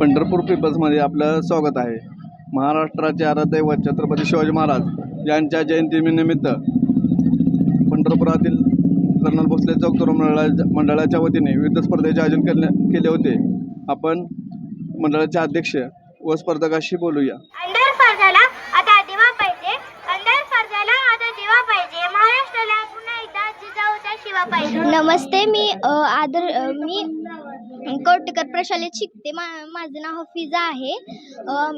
पंढरपूर पेपर्समध्ये आपलं स्वागत आहे. महाराष्ट्राचे आराध्य छत्रपती शिवाजी महाराज यांच्या जयंतीनिमित्त पंढरपुरातील कर्नल भोसले चौक तरुण मंडळा मंडळाच्या वतीने विविध स्पर्धेचे आयोजन केले केले होते. आपण मंडळाचे अध्यक्ष व स्पर्धकाशी बोलूया. अंधार स्पर्धाला आता दिवा पाहिजे अंधार स्पर्धाला आता दिवा पाहिजे महाराष्ट्राला पुन्हा एकदा जिजाऊचा शिवा पाहिजे. नमस्ते मी आदर मी कोटकर प्रशालेत शिकते. मा माझं नाव हफिजा आहे.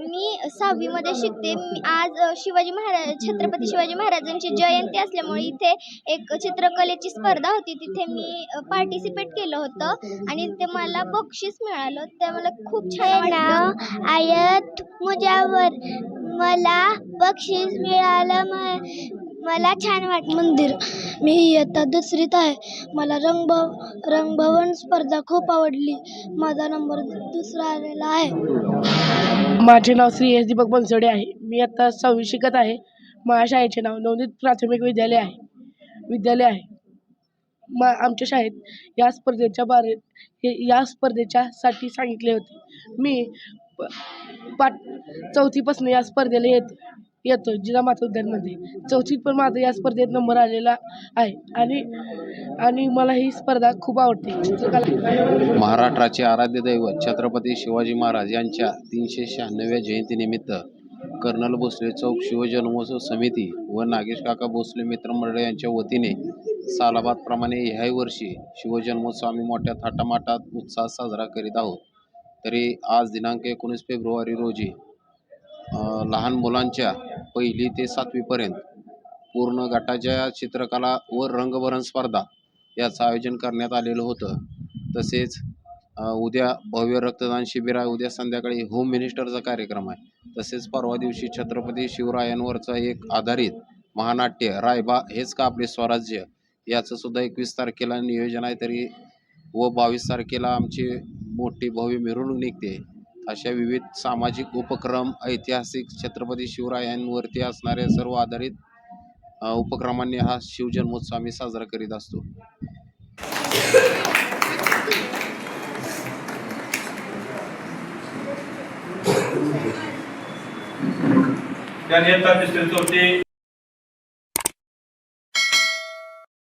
मी सहावीमध्ये शिकते. मी आज शिवाजी महाराज छत्रपती शिवाजी महाराजांची जयंती असल्यामुळे इथे एक चित्रकलेची स्पर्धा होती. तिथे मी पार्टिसिपेट केलं होतं आणि ते मला बक्षीस मिळालं. ते मला खूप छान आयत मुजावर. मला बक्षीस मिळालं मला छान वाटलं. मंदिर. मी इयत्ता दुसरीत आहे. मला रंगभ रंगभवन स्पर्धा खूप आवडली. माझा नंबर दुसरा आलेला आहे. माझे नाव श्री एस दीपक बनसोडे आहे. मी आता सहावी शिकत आहे. माझ्या शाळेचे नाव नवनीत प्राथमिक विद्यालय आहे. विद्यालय आहे. मा आमच्या शाळेत या स्पर्धेच्या बारे हे या स्पर्धेच्यासाठी सांगितले होते. मी प- पाट चौथीपासून या स्पर्धेला येत येतो जिजामाता उद्यानमध्ये चौथीत पण माझा या स्पर्धेत नंबर आलेला आहे. आणि आणि मला ही स्पर्धा खूप आवडते. चित्रकला. महाराष्ट्राचे आराध्य दैवत छत्रपती शिवाजी महाराज यांच्या तीनशे शहाण्णव्या जयंतीनिमित्त कर्नल भोसले चौक शिवजन्मोत्सव समिती व नागेश काका भोसले मित्रमंडळ यांच्या वतीने सालाबादप्रमाणे ह्याही वर्षी शिवजन्मोत्सव आम्ही मोठ्या थाटामाटात उत्साहात साजरा करीत आहोत. तरी आज दिनांक एकोणीस फेब्रुवारी रोजी लहान मुलांच्या पहिली ते सातवीपर्यंत पूर्ण गटाच्या चित्रकला व रंगभरण स्पर्धा याचं आयोजन करण्यात आलेलं होतं. तसेच उद्या भव्य रक्तदान शिबिर आहे. उद्या संध्याकाळी होम मिनिस्टरचा कार्यक्रम आहे. तसेच परवा दिवशी छत्रपती शिवरायांवरचा एक आधारित महानाट्य रायबा हेच का आपले स्वराज्य? याचं सुद्धा एकवीस तारखेला नियोजन आहे तरी व बावीस तारखेला आमची मोठी भव्य मिरवणूक निघते. अशा विविध सामाजिक उपक्रम ऐतिहासिक छत्रपती शिवरायांवरती असणाऱ्या सर्व आधारित उपक्रमांनी हा शिवजन्मोत्सव आम्ही साजरा करीत असतो. चौथी